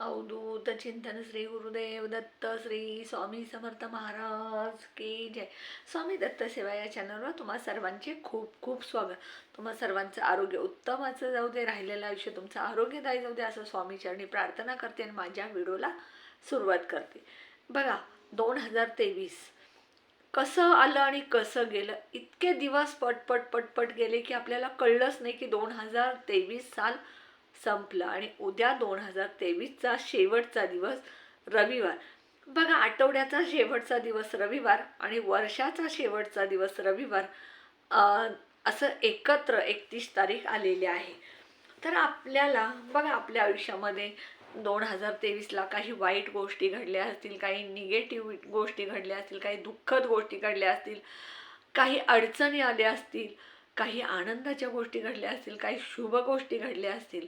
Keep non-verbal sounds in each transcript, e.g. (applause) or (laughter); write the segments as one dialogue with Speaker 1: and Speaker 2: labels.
Speaker 1: अवधूत चिंतन श्री गुरुदेव दत्त श्री स्वामी समर्थ महाराज की जय स्वामी दत्त सेवा या चॅनलवर तुम्हा सर्वांचे खूप खूप स्वागत तुम्हा सर्वांचं आरोग्य उत्तमाचं जाऊ दे राहिलेलं आयुष्य तुमचं आरोग्यदायी जाऊ दे असं स्वामीचरणी प्रार्थना करते आणि माझ्या व्हिडिओला सुरुवात करते बघा दोन हजार तेवीस कसं आलं आणि कसं गेलं इतके दिवस पटपट पटपट गेले की आपल्याला कळलंच नाही की दोन हजार तेवीस साल संपलं आणि उद्या दोन हजार तेवीसचा शेवटचा दिवस रविवार. बघा आठवड्याचा शेवटचा दिवस रविवार आणि वर्षाचा शेवटचा दिवस रविवार असं एकत्र एकतीस तारीख आलेली आहे. तर आपल्याला बघा आपल्या आयुष्यामध्ये दोन हजार तेवीसला काही वाईट गोष्टी घडल्या असतील काही निगेटिव्ह गोष्टी घडल्या असतील काही दुःखद गोष्टी घडल्या असतील काही अडचणी आल्या असतील काही आनंदाच्या गोष्टी घडल्या असतील काही शुभ गोष्टी घडल्या असतील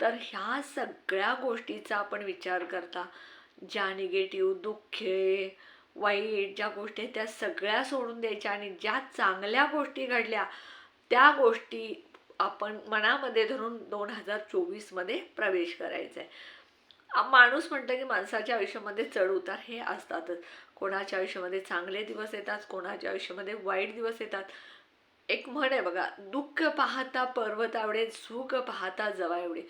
Speaker 1: तर ह्या सगळ्या गोष्टीचा आपण विचार करता. ज्या निगेटिव्ह दुःखे वाईट ज्या गोष्टी आहेत त्या सगळ्या सोडून द्यायच्या आणि ज्या चांगल्या गोष्टी घडल्या त्या गोष्टी आपण मनामध्ये धरून दोन हजार चोवीसमध्ये प्रवेश करायचा आहे माणूस म्हणतं की माणसाच्या आयुष्यामध्ये चढ उतार हे असतातच. कोणाच्या आयुष्यामध्ये चांगले दिवस येतात कोणाच्या आयुष्यामध्ये वाईट दिवस येतात. एक म्हण आहे बघा दुःख पाहता पर्वत आवडे सुख पाहता जवा एवढे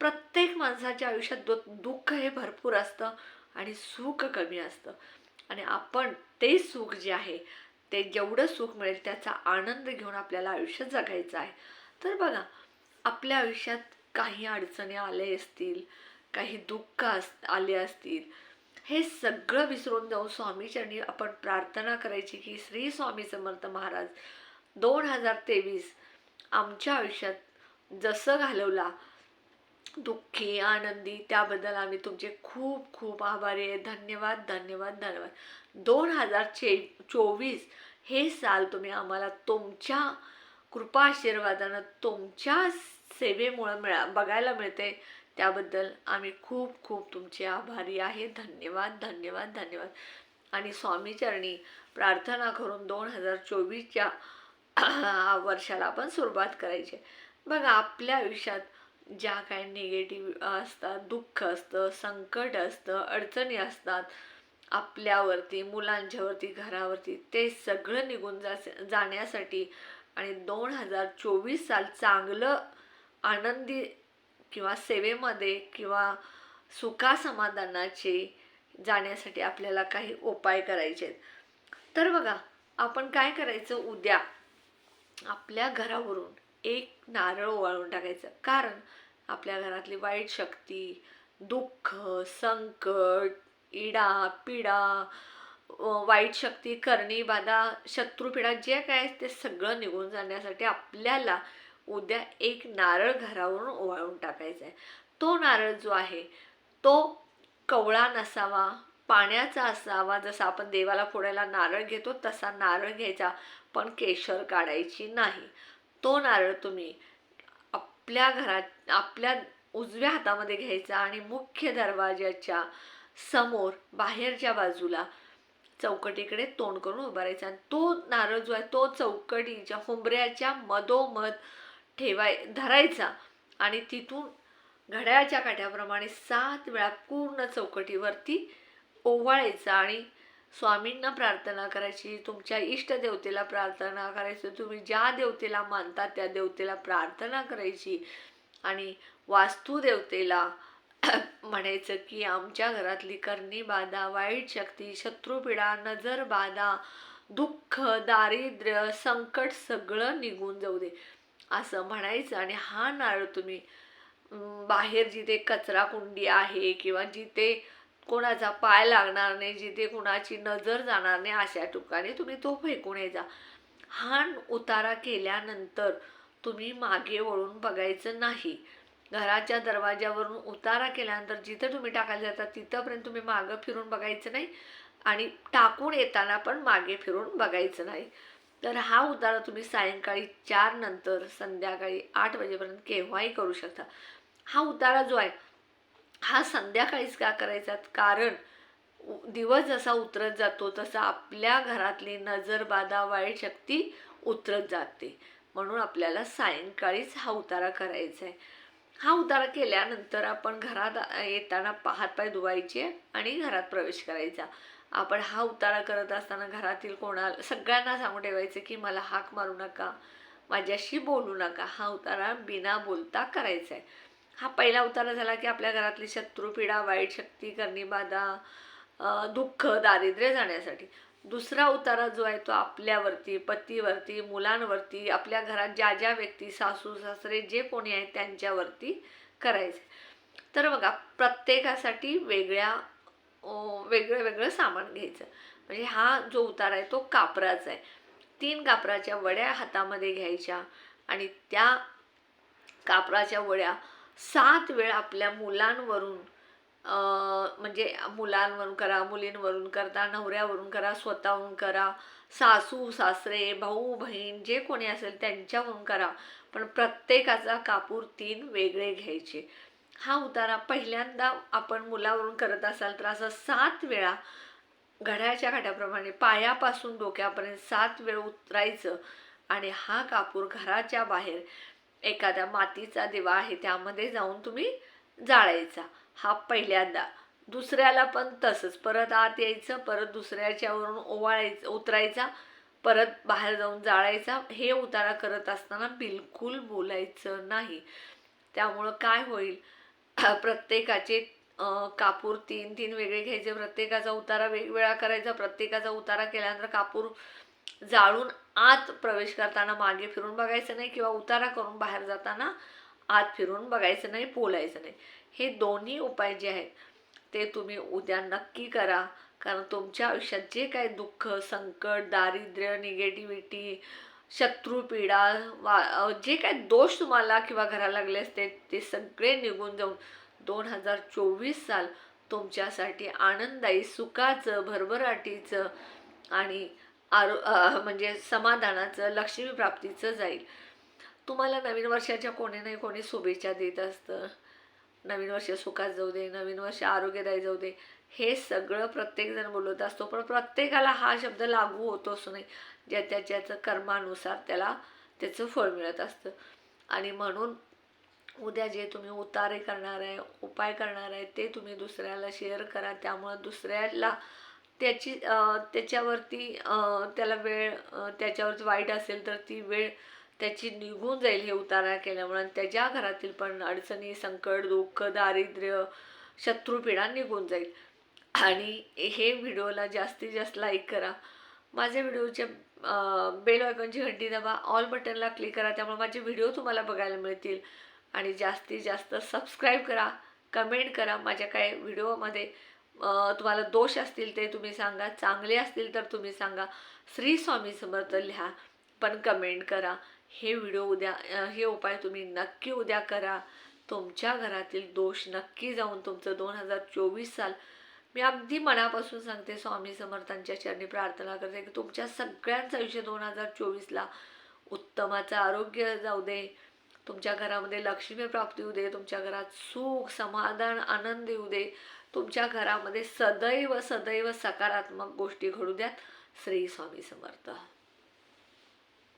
Speaker 1: प्रत्येक माणसाच्या आयुष्यात दु दुःख हे भरपूर असतं आणि सुख कमी असतं. आणि आपण ते सुख जे आहे ते जेवढं सुख मिळेल त्याचा आनंद घेऊन आपल्याला आयुष्य जगायचं आहे. तर बघा आपल्या आयुष्यात काही अडचणी आले असतील काही दुःख अस आले असतील हे सगळं विसरून जाऊन स्वामीचरणी आपण प्रार्थना करायची की श्री स्वामी समर्थ महाराज दोन हजार तेवीस आमच्या आयुष्यात जसं घालवला दुःखी आनंदी त्याबद्दल आम्ही तुमचे खूप खूप आभारी आहे. धन्यवाद धन्यवाद धन्यवाद. दोन हजार चे चोवीस हे साल तुम्ही आम्हाला तुमच्या कृपा आशीर्वादानं तुमच्या सेवेमुळं मिळा बघायला मिळते. त्याबद्दल आम्ही खूप खूप तुमचे आभारी आहे. धन्यवाद धन्यवाद धन्यवाद. आणि स्वामीचरणी प्रार्थना करून दोन हजार चोवीसच्या (coughs) वर्षाला आपण सुरुवात करायची. बघा आपल्या आयुष्यात ज्या काही निगेटिव्ह असतात दुःख असतं संकट असतं अडचणी असतात आपल्यावरती मुलांच्यावरती घरावरती ते सगळं निघून जा जाण्यासाठी आणि दोन हजार चोवीस साल चांगलं आनंदी किंवा सेवेमध्ये किंवा सुखासमाधानाचे जाण्यासाठी आपल्याला काही उपाय करायचे आहेत तर बघा आपण काय करायचं उद्या? आपल्या घरावरून एक नारळ ओवाळून टाकायचं. कारण आपल्या घरातली वाईट शक्ती दुःख संकट इडा पिडा वाईट शक्ती करणी बाधा शत्रुपिडा जे काय आहे ते सगळं निघून जाण्यासाठी आपल्याला उद्या एक नारळ घरावरून ओवाळून टाकायचा आहे. तो नारळ जो आहे तो कवळा नसावा पाण्याचा असावा. जसा आपण देवाला फोडायला नारळ घेतो तसा नारळ घ्यायचा. पण केशर काढायची नाही. तो नारळ तुम्ही आपल्या घरात आपल्या उजव्या हातामध्ये घ्यायचा आणि मुख्य दरवाजाच्या समोर बाहेरच्या बाजूला चौकटीकडे तोंड करून उभारायचा आणि तो नारळ जो आहे तो चौकटीच्या हुंबऱ्याच्या मधोमध ठेवाय धरायचा. आणि तिथून घड्याळच्या काठ्याप्रमाणे सात वेळा पूर्ण चौकटीवरती ओवाळायचा आणि स्वामींना प्रार्थना करायची तुमच्या इष्टदेवतेला प्रार्थना करायची तुम्ही ज्या देवतेला मानता त्या देवतेला प्रार्थना करायची. आणि वास्तुदेवतेला (coughs) म्हणायचं की आमच्या घरातली करणी बाधा वाईट शक्ती शत्रुपिडा नजर बाधा दुःख दारिद्र्य संकट सगळं निघून जाऊ दे. असं म्हणायचं आणि हा नारळ तुम्ही बाहेर जिथे कचरा कुंडी आहे किंवा जिथे कोणाचा पाय लागणार नाही जिथे कुणाची नजर जाणार नाही अशा ठिकाणी तुम्ही तो फेकून यायचा हा उतारा केल्यानंतर तुम्ही मागे वळून बघायचं नाही. घराच्या दरवाज्यावरून उतारा केल्यानंतर जिथं तुम्ही टाकायला जाता तिथंपर्यंत तुम्ही मागं फिरून बघायचं नाही आणि टाकून येताना पण मागे फिरून बघायचं नाही. तर हा उतारा तुम्ही सायंकाळी चार नंतर संध्याकाळी आठ वाजेपर्यंत केव्हाही करू शकता. हा उतारा जो आहे हा संध्याकाळीच का करायचा कारण उ- दिवस जसा उतरत जातो तसा आपल्या घरातली नजरबाधा वाईट शक्ती उतरत जाते. म्हणून आपल्याला सायंकाळीच हा उतारा करायचा आहे हा उतारा केल्यानंतर आपण घरात येताना पा- हातपाय धुवायचे आणि घरात प्रवेश करायचा. आपण हा उतारा करत असताना घरातील कोणाला सगळ्यांना सांगून ठेवायचं की मला हाक मारू नका माझ्याशी बोलू नका. हा उतारा बिना बोलता करायचा आहे हा पहिला उतारा झाला की आपल्या घरातली शत्रुपीडा वाईट शक्ती करणीबाधा दुःख दारिद्र्य जाण्यासाठी. दुसरा उतारा जो आहे तो आपल्यावरती पतीवरती मुलांवरती आपल्या घरात ज्या ज्या व्यक्ती सासू सासरे जे कोणी आहेत त्यांच्यावरती करायचे. तर बघा प्रत्येकासाठी वेगळ्या वेगळं वेगळं सामान घ्यायचं. म्हणजे हा जो उतारा आहे तो कापराचा आहे. तीन कापराच्या वड्या हातामध्ये घ्यायच्या आणि त्या कापराच्या वड्या सात वेळा आपल्या मुलांवरून म्हणजे मुलांवरून करा मुलींवरून करता नवऱ्यावरून करा स्वतःहून करा सासू सासरे भाऊ बहीण जे कोणी असेल त्यांच्यावरून करा. पण प्रत्येकाचा कापूर तीन वेगळे घ्यायचे. हा उतारा पहिल्यांदा आपण मुलावरून करत असाल तर असं सात वेळा घड्याच्या घाटाप्रमाणे पायापासून डोक्यापर्यंत सात वेळ उतरायचं आणि हा कापूर घराच्या बाहेर एखाद्या मातीचा दिवा आहे त्यामध्ये जाऊन तुम्ही जाळायचा. हा पहिल्यांदा. दुसऱ्याला पण तसंच. परत आत यायचं परत दुसऱ्याच्यावरून ओवाळायचं उतरायचा परत बाहेर जाऊन जाळायचा. हे उतारा करत असताना बिलकुल बोलायचं नाही. त्यामुळं काय होईल? (clears throat) प्रत्येकाचे कापूर तीन तीन वेगळे घ्यायचे. प्रत्येकाचा उतारा वेगवेगळा करायचा. प्रत्येकाचा उतारा केल्यानंतर कापूर जाळून आत प्रवेश करताना मागे फिरून बघायचं नाही किंवा उतारा करून बाहेर जाताना आत फिरून बघायचं नाही बोलायचं नाही. हे दोन्ही उपाय जे आहेत ते तुम्ही उद्या नक्की करा. कारण तुमच्या आयुष्यात जे काही दुःख संकट दारिद्र्य निगेटिव्हिटी शत्रुपीडा वा जे काही दोष तुम्हाला किंवा घरा लागले असते ते सगळे निघून जाऊन दोन हजार चोवीस साल तुमच्यासाठी आनंददायी सुखाचं भरभराटीचं आणि आरो म्हणजे समाधानाचं लक्ष्मी प्राप्तीचं जाईल. तुम्हाला नवीन वर्षाच्या कोणी नाही कोणी शुभेच्छा देत असतं. नवीन वर्ष सुखात जाऊ दे नवीन वर्ष आरोग्यदायी जाऊ दे. हे सगळं प्रत्येकजण बोलत असतो पण प्रत्येकाला हा शब्द लागू होतो असं नाही ज्या त्याच्याचं कर्मानुसार त्याला त्याचं फळ मिळत असतं. आणि म्हणून उद्या जे तुम्ही उतारे करणार आहे उपाय करणार आहे ते तुम्ही दुसऱ्याला शेअर करा. त्यामुळं दुसऱ्याला त्याची त्याच्यावरती त्याला वेळ त्याच्यावर वाईट असेल तर ती वेळ त्याची निघून जाईल हे उतारा केल्यामुळे आणि त्याच्या घरातील पण अडचणी संकट दुःख दारिद्र्य शत्रुपीडा निघून जाईल. आणि हे व्हिडिओला जास्तीत जास्त लाईक करा. माझ्या व्हिडिओच्या बेल आयकॉनची घंटी दाबा ऑल बटनला क्लिक करा त्यामुळे माझे व्हिडिओ तुम्हाला बघायला मिळतील. आणि जास्तीत जास्त सबस्क्राईब करा कमेंट करा माझ्या काय व्हिडिओमध्ये. तुम्हाला दोष असतील ते तुम्ही सांगा. चांगले असतील तर तुम्ही सांगा. श्री स्वामी समर्थ लिहा पण कमेंट करा. हे व्हिडिओ उद्या हे उपाय तुम्ही नक्की उद्या करा. तुमच्या घरातील दोष नक्की जाऊन तुमचं दोन हजार चोवीस साल. मी अगदी मनापासून सांगते स्वामी समर्थांच्या चरणी प्रार्थना करते की तुमच्या सगळ्यांचं आयुष्य दोन हजार चोवीसला उत्तमाचं आरोग्य जाऊ दे. तुमच्या घरामध्ये लक्ष्मी प्राप्ती होऊ दे. तुमच्या घरात सुख समाधान आनंद येऊ दे. तुमच्या घरामध्ये सदैव सदैव सकारात्मक गोष्टी घडू द्यात. श्री स्वामी समर्थ.